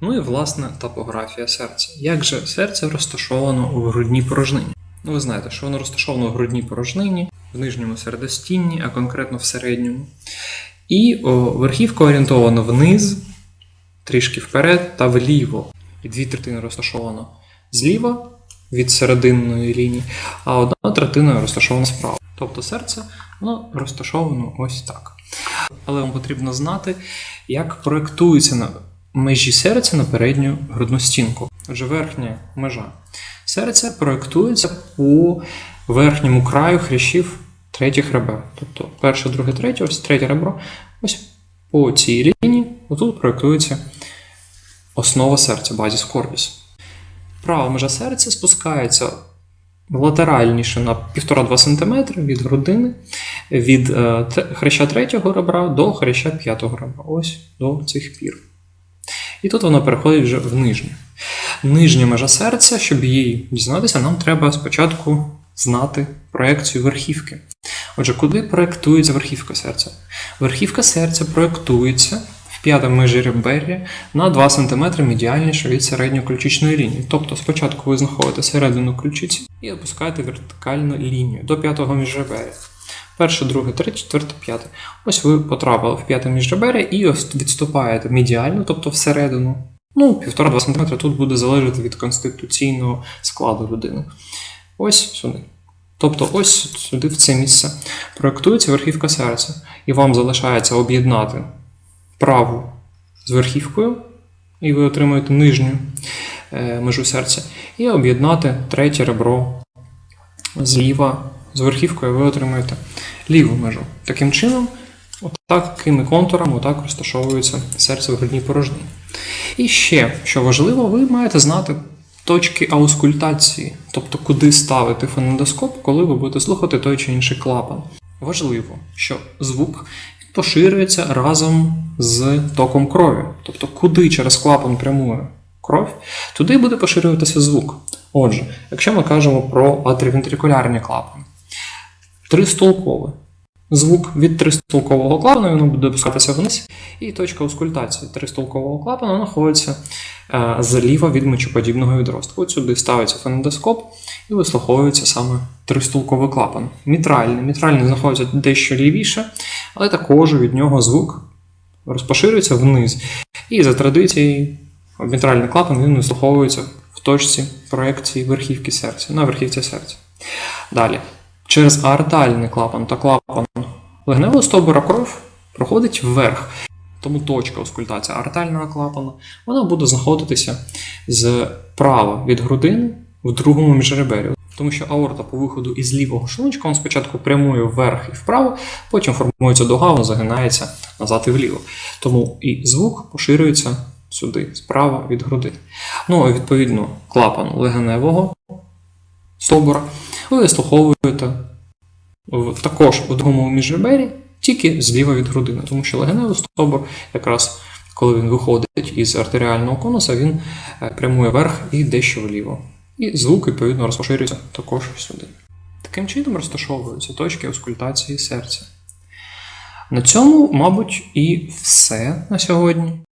Ну і власне топографія серця. Як же серце розташовано у грудній порожнині? Ну, ви знаєте, що воно розташовано у грудній порожнині, в нижньому середостінні, а конкретно в середньому. І о, верхівка орієнтована вниз, трішки вперед та вліво. І дві третини розташовано зліва від серединної лінії, а одна третина розташована справа. Тобто серце воно розташовано ось так. Але вам потрібно знати, як проєктується межі серця на передню грудну стінку. Отже, верхня межа серця проєктується по верхньому краю хрящів третіх ребер. Тобто перше, друге, третє, ось третє ребро. Ось по цій лінії отут проєктується основа серця, базіс корпус. Права межа серця спускається латеральніше на 1,5-2 см від грудини, від е, хреща третього ребра до хреща п'ятого ребра. Ось до цих пір. І тут воно переходить вже в нижню. Нижня межа серця, щоб її дізнатися, нам треба спочатку знати проекцію верхівки. Отже, куди проєктується верхівка серця? Верхівка серця проєктується в п'ятому межі ребер'я на 2 см медіальніше від середньоключичної лінії. Тобто спочатку ви знаходите середину ключиці і опускаєте вертикальну лінію до п'ятого міжреберя. Перше, друге, третє, четверте, п'яте. Ось ви потрапили в п'яте міжреберя і відступаєте медіально, тобто всередину. Ну, 1,5-2 см тут буде залежати від конституційного складу людини. Ось сюди. Тобто, ось сюди, в це місце, проєктується верхівка серця, і вам залишається об'єднати праву з верхівкою, і ви отримуєте нижню е, межу серця, і об'єднати третє ребро зліва з верхівкою, ви отримуєте ліву межу. Таким чином, такими контурами отак розташовується серце в грудній порожнині. І ще, що важливо, ви маєте знати точки аускультації, тобто куди ставити фонендоскоп, коли ви будете слухати той чи інший клапан. Важливо, що звук поширюється разом з током крові. Тобто, куди через клапан прямує кров, туди буде поширюватися звук. Отже, якщо ми кажемо про атрівентрикулярні клапани, тристолковий. Звук від тристолкового клапана він буде опускатися вниз, і точка аускультації тристолкового клапана знаходиться е, зліва від мочоподібного відростку. От сюди ставиться фонендоскоп і вислуховується саме тристолковий клапан. Мітральний. Мітральний знаходиться дещо лівіше, але також від нього звук розпоширюється вниз. І за традицією мітральний клапан він вислуховується в точці проекції верхівки серця, на верхівці серця. Далі. Через аортальний клапан та клапан легневого стовбура кров проходить вверх. Тому точка аускультації аортального клапану вона буде знаходитися зправа від грудини в другому міжребері. Тому що аорта по виходу із лівого шлунчка він спочатку прямує вверх і вправо, потім формується дуга, вона загинається назад і вліво. Тому і звук поширюється сюди, справа від грудини. Ну, і відповідно, клапан легеневого стовбура ви вислуховуєте також у другому міжребері, тільки зліва від грудини, тому що легеневий стовбур, якраз коли він виходить із артеріального конуса, він е, прямує вверх і дещо вліво. І звук, відповідно, розпоширюється також сюди. Таким чином розташовуються точки аускультації серця. На цьому, мабуть, і все на сьогодні.